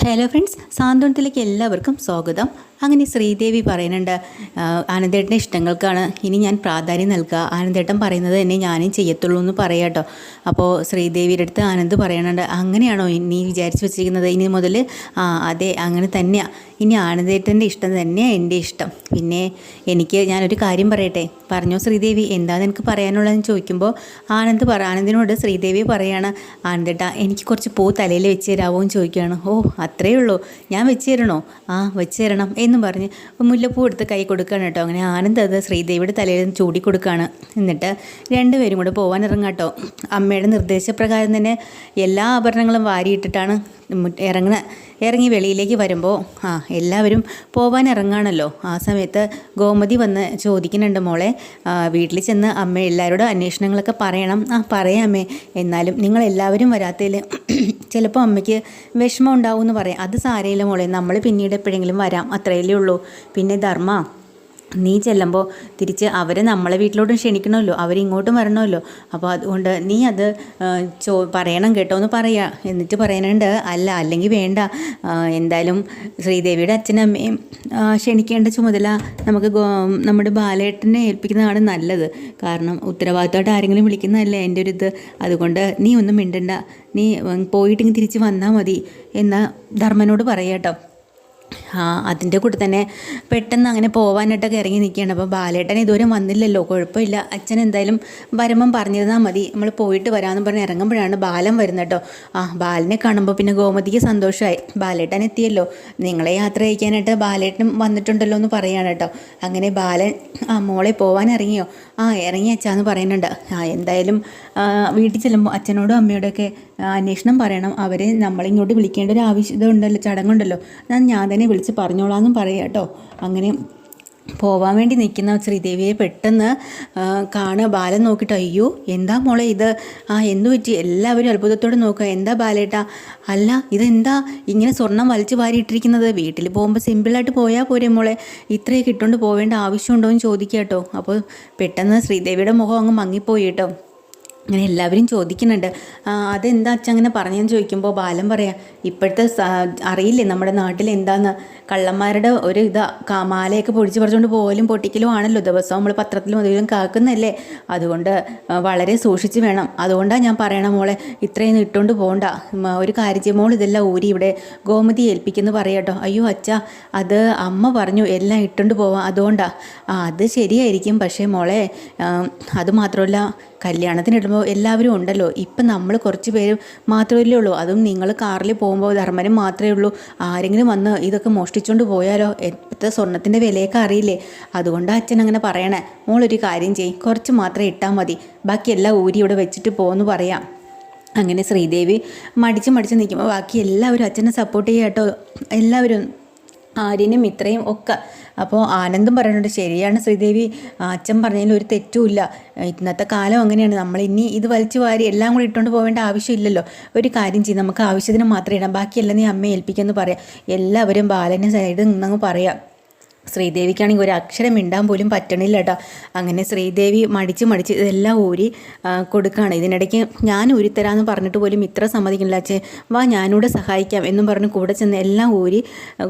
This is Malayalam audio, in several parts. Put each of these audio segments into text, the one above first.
ഹലോ ഫ്രണ്ട്സ് സാന്ത്വനത്തിലേക്ക് എല്ലാവർക്കും സ്വാഗതം. അങ്ങനെ ശ്രീദേവി പറയുന്നുണ്ട് "ആ, ആനന്ദേട്ടന്റെ ഇഷ്ടങ്ങൾക്കാണ് ഇനി ഞാൻ പ്രാധാന്യം നൽകുക. ആനന്ദേട്ടൻ പറയുന്നത് തന്നെ ഞാനും ചെയ്യത്തുള്ളൂ എന്ന് പറയാട്ടോ. അപ്പോൾ ശ്രീദേവിയുടെ അടുത്ത് ആനന്ദ് പറയണുണ്ട് അങ്ങനെയാണോ നീ വിചാരിച്ച് വെച്ചിരിക്കുന്നത്? ഇനി മുതൽ ആ അതെ അങ്ങനെ തന്നെയാണ് ഇനി ആനന്ദേട്ടന്റെ ഇഷ്ടം തന്നെയാണ് എന്റെ ഇഷ്ടം. പിന്നെ എനിക്ക് ഞാനൊരു കാര്യം പറയട്ടെ? പറഞ്ഞോ ശ്രീദേവി എന്താ എനിക്ക് പറയാനുള്ളതെന്ന് ചോദിക്കുമ്പോൾ ആനന്ദ് പറ ആനന്ദിനോട് ശ്രീദേവി പറയാണ് ആനന്ദേട്ടാ എനിക്ക് കുറച്ച് പൂ തലയിൽ വെച്ച് തരാമോ എന്ന് ചോദിക്കുകയാണ്. ഓ അത്രയേ ഉള്ളൂ. ഞാൻ വെച്ച് തരണോ? ആ വെച്ച് തരണം എന്നും പറഞ്ഞ് മുല്ലപ്പൂ എടുത്ത് കൈ കൊടുക്കുകയാണ് കേട്ടോ. അങ്ങനെ ആനന്ദ് അത് ശ്രീദേവിയുടെ തലയിൽ ചൂടി കൊടുക്കുകയാണ്. എന്നിട്ട് രണ്ടുപേരും കൂടെ പോകാൻ ഇറങ്ങാട്ടോ അമ്മയുടെ നിർദ്ദേശപ്രകാരം തന്നെ എല്ലാ ആഭരണങ്ങളും വാരിയിട്ടിട്ടാണ് ഇറങ്ങുന്ന ഇറങ്ങി വെളിയിലേക്ക് വരുമ്പോൾ ആ എല്ലാവരും പോവാൻ ഇറങ്ങാണല്ലോ. ആ സമയത്ത് ഗോമതി വന്ന് ചോദിക്കുന്നുണ്ട് മോളെ വീട്ടിൽ ചെന്ന് അമ്മ എല്ലാവരോടും അന്വേഷണങ്ങളൊക്കെ പറയണം. ആ പറയാം അമ്മേ. എന്നാലും നിങ്ങൾ എല്ലാവരും വരാത്തതിൽ ചിലപ്പോൾ അമ്മയ്ക്ക് വിഷമം ഉണ്ടാവും എന്ന് പറയാം. അത് സാരയില്ല മോളെ. നമ്മൾ പിന്നീട് എപ്പോഴെങ്കിലും വരാം. അത്രയല്ലേ ഉള്ളൂ. പിന്നെ ധർമ്മ നീ ചെല്ലുമ്പോൾ തിരിച്ച് അവരെ നമ്മളെ വീട്ടിലോട്ടും ക്ഷണിക്കണമല്ലോ അവരിങ്ങോട്ടും വരണമല്ലോ. അപ്പോൾ അതുകൊണ്ട് നീ അത് ചോ പറയണം കേട്ടോ എന്ന് പറയാ. എന്നിട്ട് പറയാനുണ്ട് അല്ല അല്ലെങ്കിൽ വേണ്ട. എന്തായാലും ശ്രീദേവിയുടെ അച്ഛനും അമ്മയും ക്ഷണിക്കേണ്ട ചുമതല നമുക്ക് നമ്മുടെ ബാലേട്ടനെ ഏൽപ്പിക്കുന്നതാണ് നല്ലത്. കാരണം ഉത്തരവാദിത്തമായിട്ട് ആരെങ്കിലും വിളിക്കുന്നതല്ലേ എന്റെ ഒരു ഇത്. അതുകൊണ്ട് നീ ഒന്നും മിണ്ടണ്ട. നീ പോയിട്ടിങ്ങ് തിരിച്ച് വന്നാൽ മതി. എന്നാൽ ധർമ്മനോട് പറയാട്ടോ അതിന്റെ കൂടെ തന്നെ പെട്ടെന്ന് അങ്ങനെ പോവാനായിട്ടൊക്കെ ഇറങ്ങി നിൽക്കുകയാണ്. അപ്പോൾ ബാലേട്ടൻ ഇതുവരെ വന്നില്ലല്ലോ കുഴപ്പമില്ല. അച്ഛൻ എന്തായാലും വരുമ്പം പറഞ്ഞിരുന്നാൽ മതി. നമ്മൾ പോയിട്ട് വരാമെന്ന് പറഞ്ഞ് ഇറങ്ങുമ്പോഴാണ് ബാലൻ വരുന്നത് കേട്ടോ. ആ ബാലിനെ കാണുമ്പോൾ പിന്നെ ഗോമതിക്ക് സന്തോഷമായി. ബാലേട്ടൻ എത്തിയല്ലോ. നിങ്ങളെ യാത്ര അയക്കാനായിട്ട് ബാലേട്ടനും വന്നിട്ടുണ്ടല്ലോ എന്ന് പറയാണ് കേട്ടോ. അങ്ങനെ ബാലൻ ആ മോളെ പോവാൻ ഇറങ്ങിയോ? ആ ഇറങ്ങി അച്ഛാന്ന് പറയുന്നുണ്ട്. ആ എന്തായാലും വീട്ടിൽ ചെല്ലുമ്പോൾ അച്ഛനോടും അമ്മയോടൊക്കെ അന്വേഷണം പറയണം. അവരെ നമ്മളിങ്ങോട്ട് വിളിക്കേണ്ട ഒരു ആവശ്യത ഉണ്ടല്ലോ ചടങ്ങുണ്ടല്ലോ. ഞാൻ ഞാൻ തന്നെ പറഞ്ഞോളാമെന്നും പറയാം കേട്ടോ. അങ്ങനെ പോവാൻ വേണ്ടി നിൽക്കുന്ന ശ്രീദേവിയെ പെട്ടെന്ന് കാണുക. ബാലൻ നോക്കിയിട്ട് അയ്യോ എന്താ മോളെ ഇത്? ആ എന്തു പറ്റി? എല്ലാവരും അത്ഭുതത്തോടെ നോക്കുക. എന്താ ബാലേട്ടാ? അല്ല ഇതെന്താ? ഇങ്ങനെ സ്വർണം വലിച്ചു വാരിയിട്ടിരിക്കുന്നത്. വീട്ടിൽ പോകുമ്പോൾ സിമ്പിളായിട്ട് പോയാൽ പോരെ മോളെ. ഇത്രയൊക്കെ ഇട്ടുകൊണ്ട് പോവേണ്ട ആവശ്യമുണ്ടോ എന്ന് ചോദിക്കുക കേട്ടോ. അപ്പോൾ പെട്ടെന്ന് ശ്രീദേവിയുടെ മുഖം അങ്ങ് മങ്ങിപ്പോയി കേട്ടോ. അങ്ങനെ എല്ലാവരും ചോദിക്കുന്നുണ്ട്. അതെന്താ അച്ഛൻ അങ്ങനെ പറഞ്ഞെന്ന് ചോദിക്കുമ്പോൾ ബാലൻ പറയാം ഇപ്പോഴത്തെ അറിയില്ലേ നമ്മുടെ നാട്ടിൽ എന്താന്ന്? കള്ളന്മാരുടെ ഒരു ഇത് മാലയൊക്കെ പൊടിച്ച് പറിച്ചുകൊണ്ട് പോലും പൊട്ടിക്കലും ആണല്ലോ. ദിവസവും നമ്മൾ പത്രത്തിലും അതിലും കാക്കുന്നല്ലേ. അതുകൊണ്ട് വളരെ സൂക്ഷിച്ച് വേണം. അതുകൊണ്ടാണ് ഞാൻ പറയണം മോളെ ഇത്രയും ഇട്ടുകൊണ്ട് പോകണ്ട ഒരു കാര്യം മോൾ ഇതെല്ലാം ഊരി ഇവിടെ ഗോമതി ഏൽപ്പിക്കുന്നു പറയട്ടോ അയ്യോ അച്ഛ അത് അമ്മ പറഞ്ഞു എല്ലാം ഇട്ടുകൊണ്ട് പോവാം. അതുകൊണ്ടാണ് അത് ശരിയായിരിക്കും. പക്ഷേ മോളെ അത് മാത്രമല്ല കല്യാണത്തിന് ഇടുമ്പോൾ എല്ലാവരും ഉണ്ടല്ലോ. ഇപ്പം നമ്മൾ കുറച്ച് പേര് മാത്രമല്ലേ ഉള്ളൂ. അതും നിങ്ങൾ കാറിൽ പോകുമ്പോൾ ധർമ്മനും മാത്രമേ ഉള്ളൂ. ആരെങ്കിലും വന്ന് ഇതൊക്കെ മോഷ്ടിച്ചുകൊണ്ട് പോയാലോ? ഇപ്പോഴത്തെ സ്വർണത്തിന്റെ വിലയൊക്കെ അറിയില്ലേ? അതുകൊണ്ട് അച്ഛൻ അങ്ങനെ പറയണേ. മോളൊരു കാര്യം ചെയ്യും. കുറച്ച് മാത്രം ഇട്ടാൽ മതി. ബാക്കി എല്ലാം ഊരി ഇവിടെ വെച്ചിട്ട് പോകുമെന്ന് പറയാം. അങ്ങനെ ശ്രീദേവി മടിച്ച് മടിച്ച് നിൽക്കുമ്പോൾ ബാക്കി എല്ലാവരും അച്ഛനെ സപ്പോർട്ട് ചെയ്യാട്ടോ. എല്ലാവരും ആര്യനും ഇത്രയും ഒക്കെ. അപ്പോൾ ആനന്ദം പറയുന്നുണ്ട് ശരിയാണ് ശ്രീദേവി. അച്ഛൻ പറഞ്ഞതിൽ ഒരു തെറ്റുമില്ല. ഇന്നത്തെ കാലം അങ്ങനെയാണ്. നമ്മൾ ഇനി ഇത് വലിച്ചു വാരി എല്ലാം കൂടി ഇട്ടുകൊണ്ട് പോകേണ്ട ആവശ്യമില്ലല്ലോ. ഒരു കാര്യം ചെയ്യും. നമുക്ക് ആവശ്യത്തിന് മാത്രം ഇടാം. ബാക്കിയെല്ലാം നീ അമ്മയെ ഏൽപ്പിക്കുമെന്ന് പറയാം. എല്ലാവരും ബാലന്റെ സൈഡിൽ നിന്നങ്ങ് പറയാം. ശ്രീദേവിക്കാണെങ്കിൽ ഒരു അക്ഷരം മിണ്ടാൻ പോലും പറ്റണില്ല കേട്ടോ അങ്ങനെ ശ്രീദേവി മടിച്ച് മടിച്ച് ഇതെല്ലാം ഊരി കൊടുക്കുകയാണ് ഇതിനിടയ്ക്ക് ഞാൻ ഊരിത്തരാമെന്ന് പറഞ്ഞിട്ട് പോലും ഇത്ര സമ്മതിക്കില്ല അച്ഛേ വാ ഞാനൂടെ സഹായിക്കാം എന്നും പറഞ്ഞ് കൂടെ ചെന്ന് എല്ലാം ഊരി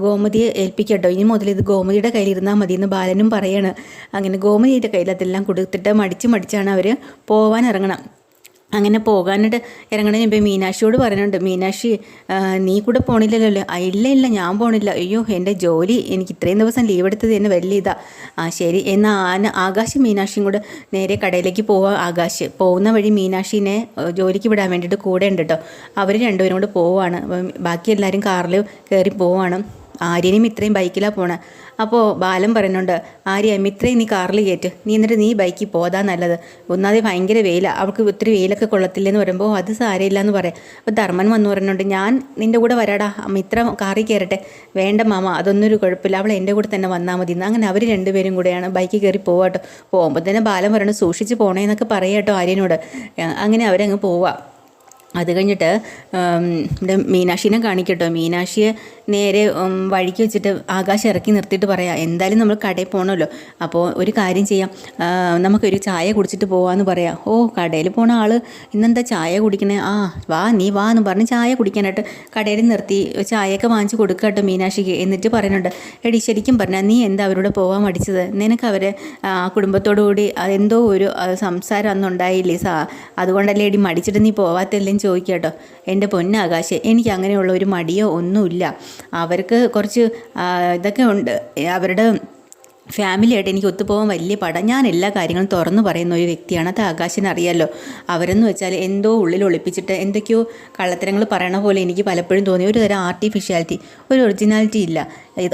ഗോമതിയെ ഏൽപ്പിക്കട്ടോ. ഇനി മുതൽ ഇത് ഗോമതിയുടെ കയ്യിലിരുന്നാൽ മതി എന്ന് ബാലനും പറയാണ്. അങ്ങനെ ഗോമതിയുടെ കയ്യിൽ അതെല്ലാം കൊടുത്തിട്ട് മടിച്ച് മടിച്ചാണ് അവർ പോവാൻ ഇറങ്ങണം. അങ്ങനെ പോകാനായിട്ട് ഇറങ്ങണതിന് ഇപ്പം മീനാക്ഷിയോട് പറയുന്നുണ്ട് മീനാക്ഷി നീ കൂടെ പോണില്ലല്ലോ ആ, ഇല്ല ഇല്ല ഞാൻ പോണില്ല. അയ്യോ എന്റെ ജോലി എനിക്ക് ഇത്രയും ദിവസം ലീവ് എടുത്തത് എന്നെ വലിയ ഇതാ. ആ ശരി എന്നാൽ ആന ആകാശ് മീനാക്ഷിയും കൂടെ നേരെ കടയിലേക്ക് പോവാ ആകാശ്. പോകുന്ന വഴി മീനാക്ഷിനെ ജോലിക്ക് വിടാൻ വേണ്ടിയിട്ട് കൂടെ ഉണ്ട് കേട്ടോ അവർ രണ്ടുപേരും കൂടെ പോവാണ്. ബാക്കി എല്ലാവരും കാറിൽ കയറി പോവാണ്. ആര്യനും ഇത്രയും ബൈക്കിലാണ് പോണേ. അപ്പോൾ ബാലൻ പറയുന്നുണ്ട് ആര്യ മിത്രയും നീ കാറിൽ കയറ്റ്. നീ എന്നിട്ട് നീ ബൈക്കിൽ പോതാ നല്ലത്. ഒന്നാതെ ഭയങ്കര വെയിലാണ് അവൾക്ക് ഒത്തിരി വെയിലൊക്കെ കൊള്ളത്തില്ലെന്ന് പറയുമ്പോൾ അത് സാരമില്ല എന്ന് പറയാം. അപ്പോൾ ധർമ്മൻ വന്നു പറയുന്നുണ്ട് ഞാൻ നിന്റെ കൂടെ വരാടാ. മിത്ര കാറിൽ കയറട്ടെ. വേണ്ട മാമ അതൊന്നും ഒരു കുഴപ്പമില്ല. അവൾ എന്റെ കൂടെ തന്നെ വന്നാൽ മതി. അങ്ങനെ അവർ രണ്ടുപേരും കൂടെയാണ് ബൈക്കിൽ കയറി പോവാട്ടോ പോകുമ്പോൾ തന്നെ ബാലൻ പറയണു സൂക്ഷിച്ച് പോണേ എന്നൊക്കെ പറയാട്ടോ ആര്യനോട്. അങ്ങനെ അവരങ്ങ് പോവാം. അത് കഴിഞ്ഞിട്ട് എന്റെ മീനാക്ഷിനെ കാണിക്കട്ടോ. മീനാക്ഷിയെ നേരെ വഴിക്ക് വെച്ചിട്ട് ആകാശം ഇറക്കി നിർത്തിയിട്ട് പറയാം എന്തായാലും നമ്മൾ കടയിൽ പോകണമല്ലോ അപ്പോൾ ഒരു കാര്യം ചെയ്യാം. നമുക്കൊരു ചായ കുടിച്ചിട്ട് പോവാന്ന് പറയാം. ഓ കടയിൽ പോണ ആൾ ഇന്നെന്താ ചായ കുടിക്കണേ? ആ വാ നീ വാ എന്ന് പറഞ്ഞ് ചായ കുടിക്കാനായിട്ട് കടയിൽ നിർത്തി ചായയൊക്കെ വാങ്ങിച്ച് കൊടുക്കുക കേട്ടോ മീനാക്ഷിക്ക്. എന്നിട്ട് പറയുന്നുണ്ട് എടി ശരിക്കും പറഞ്ഞാൽ നീ എന്താ അവരോട് പോകാൻ മടിച്ചത്? നിനക്ക് അവരെ ആ, കുടുംബത്തോടു കൂടി എന്തോ ഒരു സംസാരം അന്നുണ്ടായില്ലേ സാ? അതുകൊണ്ടല്ലേ എടി മടിച്ചിട്ട് നീ പോവാത്തല്ലേന്ന് ചോദിക്കുക കേട്ടോ എന്റെ പൊന്നാകാശ് എനിക്ക് അങ്ങനെയുള്ള ഒരു മടിയോ ഒന്നുമില്ല. അവർക്ക് കുറച്ച് ഇതൊക്കെ ഉണ്ട്. അവരുടെ ഫാമിലിയായിട്ട് എനിക്ക് ഒത്തുപോകാൻ വലിയ പടം. ഞാൻ എല്ലാ കാര്യങ്ങളും തുറന്നു പറയുന്ന ഒരു വ്യക്തിയാണ്. അത് ആകാശിന് അറിയാമല്ലോ അവരെന്ന് വെച്ചാൽ എന്തോ ഉള്ളിൽ ഒളിപ്പിച്ചിട്ട് എന്തൊക്കെയോ കള്ളത്തരങ്ങൾ പറയണ പോലെ എനിക്ക് പലപ്പോഴും തോന്നി. ഒരു തരം ആർട്ടിഫിഷ്യാലിറ്റി ഒരു ഒറിജിനാലിറ്റി ഇല്ല.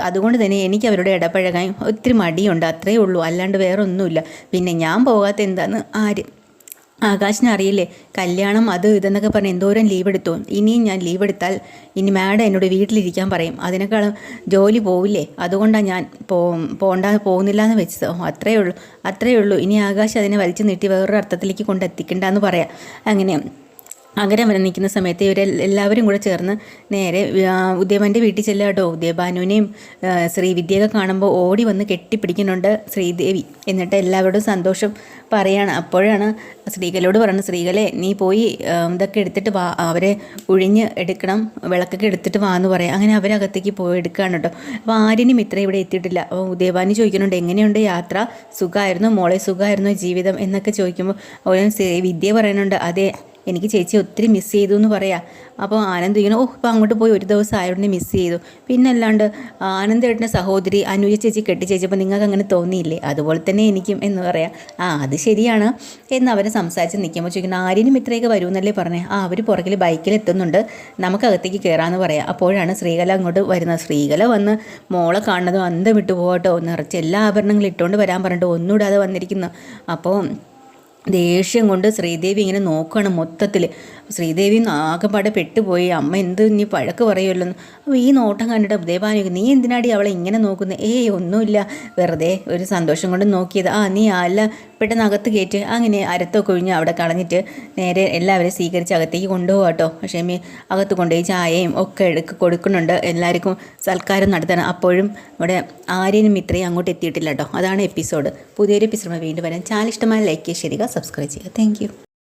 അതുകൊണ്ട് തന്നെ എനിക്ക് അവരോട് ഇടപഴകാൻ ഒത്തിരി മടിയുണ്ട്. അത്രയേ ഉള്ളൂ. അല്ലാണ്ട് വേറെ ഒന്നുമില്ല പിന്നെ ഞാൻ പോകാത്ത എന്താന്ന് ആര് ആകാശിന് അറിയില്ലേ? കല്യാണം അത് ഇതെന്നൊക്കെ പറഞ്ഞ് എന്തോരം ലീവ് എടുത്തു. ഇനിയും ഞാൻ ലീവ് എടുത്താൽ ഇനി മാഡം എന്നോട് വീട്ടിലിരിക്കാൻ പറയും. അതിനേക്കാളും ജോലി പോവില്ലേ? അതുകൊണ്ടാണ് ഞാൻ പോ പോണ്ട പോകുന്നില്ല എന്ന് വെച്ചത് അത്രയേ ഉള്ളൂ അത്രയേ ഉള്ളൂ. ഇനി ആകാശ് അതിനെ വലിച്ചു നീട്ടി വേറൊരു അർത്ഥത്തിലേക്ക് കൊണ്ടെത്തിക്കണ്ടെന്ന് പറയാം. അങ്ങനെ അങ്ങനെ വരെ നിൽക്കുന്ന സമയത്ത് ഇവരെ എല്ലാവരും കൂടെ ചേർന്ന് നേരെ ഉദയവന്റെ വീട്ടിൽ ചെല്ലുക കേട്ടോ. ഉദയഭാനുവിനെയും ശ്രീവിദ്യയൊക്കെ കാണുമ്പോൾ ഓടി വന്ന് കെട്ടിപ്പിടിക്കുന്നുണ്ട് ശ്രീദേവി. എന്നിട്ട് എല്ലാവരോടും സന്തോഷം പറയാണ്. അപ്പോഴാണ് സ്ത്രീകളോട് പറയുന്നത് സ്ത്രീകളെ നീ പോയി ഇതൊക്കെ എടുത്തിട്ട് വാ. അവരെ ഒഴിഞ്ഞ് എടുക്കണം വിളക്കൊക്കെ എടുത്തിട്ട് വാ എന്ന് പറയാം. അങ്ങനെ അവരകത്തേക്ക് പോയി എടുക്കുകയാണ് കേട്ടോ. അപ്പോൾ ആരിനും ഇത്ര ഇവിടെ എത്തിയിട്ടില്ല. അപ്പോൾ ഉദയഭാനി ചോദിക്കുന്നുണ്ട് എങ്ങനെയുണ്ട് യാത്ര? സുഖമായിരുന്നു? മോളെ സുഖമായിരുന്നു? ജീവിതം? എന്നൊക്കെ ചോദിക്കുമ്പോൾ വിദ്യ പറയുന്നുണ്ട് അതെ എനിക്ക് ചേച്ചി ഒത്തിരി മിസ് ചെയ്തു എന്ന് പറയാം. അപ്പോൾ ആനന്ദ് ഇങ്ങനെ ഓഹ് ഇപ്പോൾ അങ്ങോട്ട് പോയി ഒരു ദിവസം ആയതുകൊണ്ട് മിസ് ചെയ്തു. പിന്നെ അല്ലാണ്ട് ആനന്ദേട്ടന്റെ സഹോദരി അനുജ ചേച്ചി കെട്ടി ചേച്ചിയപ്പോൾ നിങ്ങൾക്ക് അങ്ങനെ തോന്നിയില്ലേ? അതുപോലെ തന്നെ എനിക്കും എന്ന് പറയാം. ആ അത് ശരിയാണ് എന്ന് അവരെ സംസാരിച്ച് നിൽക്കുമ്പോൾ ചോദിക്കുന്നു ആര്യനും ഇത്രയൊക്കെ വരുമെന്നല്ലേ പറഞ്ഞേ? ആ അവർ പുറകിൽ ബൈക്കിൽ എത്തുന്നുണ്ട്. നമുക്കകത്തേക്ക് കയറാമെന്ന് പറയാം. അപ്പോഴാണ് ശ്രീകല അങ്ങോട്ട് വരുന്നത്. ശ്രീകല വന്ന് മോളെ കാണുന്നതും അന്തം വിട്ടു പോകട്ടോ നിറച്ച് എല്ലാ ആഭരണങ്ങളും ഇട്ടുകൊണ്ട് വരാൻ പറഞ്ഞിട്ട് ഒന്നുകൂടാതെ വന്നിരിക്കുന്നു. അപ്പോൾ ദേഷ്യം കൊണ്ട് ശ്രീദേവി ഇങ്ങനെ നോക്കുകയാണ് മൊത്തത്തിൽ. ശ്രീദേവി ആകെപ്പാടെ പെട്ടുപോയി. അമ്മ എന്ത് നീ പഴക്ക് പറയുമല്ലോ. അപ്പോൾ ഈ നോട്ടം കണ്ടിട്ട് ദേവാനു നീ എന്തിനാടി അവളെ ഇങ്ങനെ നോക്കുന്നത് ഏയ് ഒന്നുമില്ല. വെറുതെ ഒരു സന്തോഷം കൊണ്ട് നോക്കിയത്. ആ നീ അല്ല പെട്ടെന്ന് അകത്ത് കയറ്റ് അങ്ങനെ അരത്തൊക്കെ ഒഴിഞ്ഞ് അവിടെ കളഞ്ഞിട്ട് നേരെ എല്ലാവരെയും സ്വീകരിച്ച് അകത്തേക്ക് കൊണ്ടുപോകാം കേട്ടോ പക്ഷേ മീ അകത്ത് കൊണ്ടുപോയി ചായയും ഒക്കെ എടുക്ക് കൊടുക്കുന്നുണ്ട്. എല്ലാവർക്കും സൽക്കാരം നടത്തണം. അപ്പോഴും ഇവിടെ ആര്യനും ഇത്രയും അങ്ങോട്ട് എത്തിയിട്ടില്ല കേട്ടോ അതാണ് എപ്പിസോഡ്. പുതിയൊരു എപ്പിസോഡ് വീണ്ടും വരാൻ ചാനൽ ഇഷ്ടമായ ലൈക്ക് ചെയ്യുക സബ്സ്ക്രൈബ് ചെയ്യുക. താങ്ക്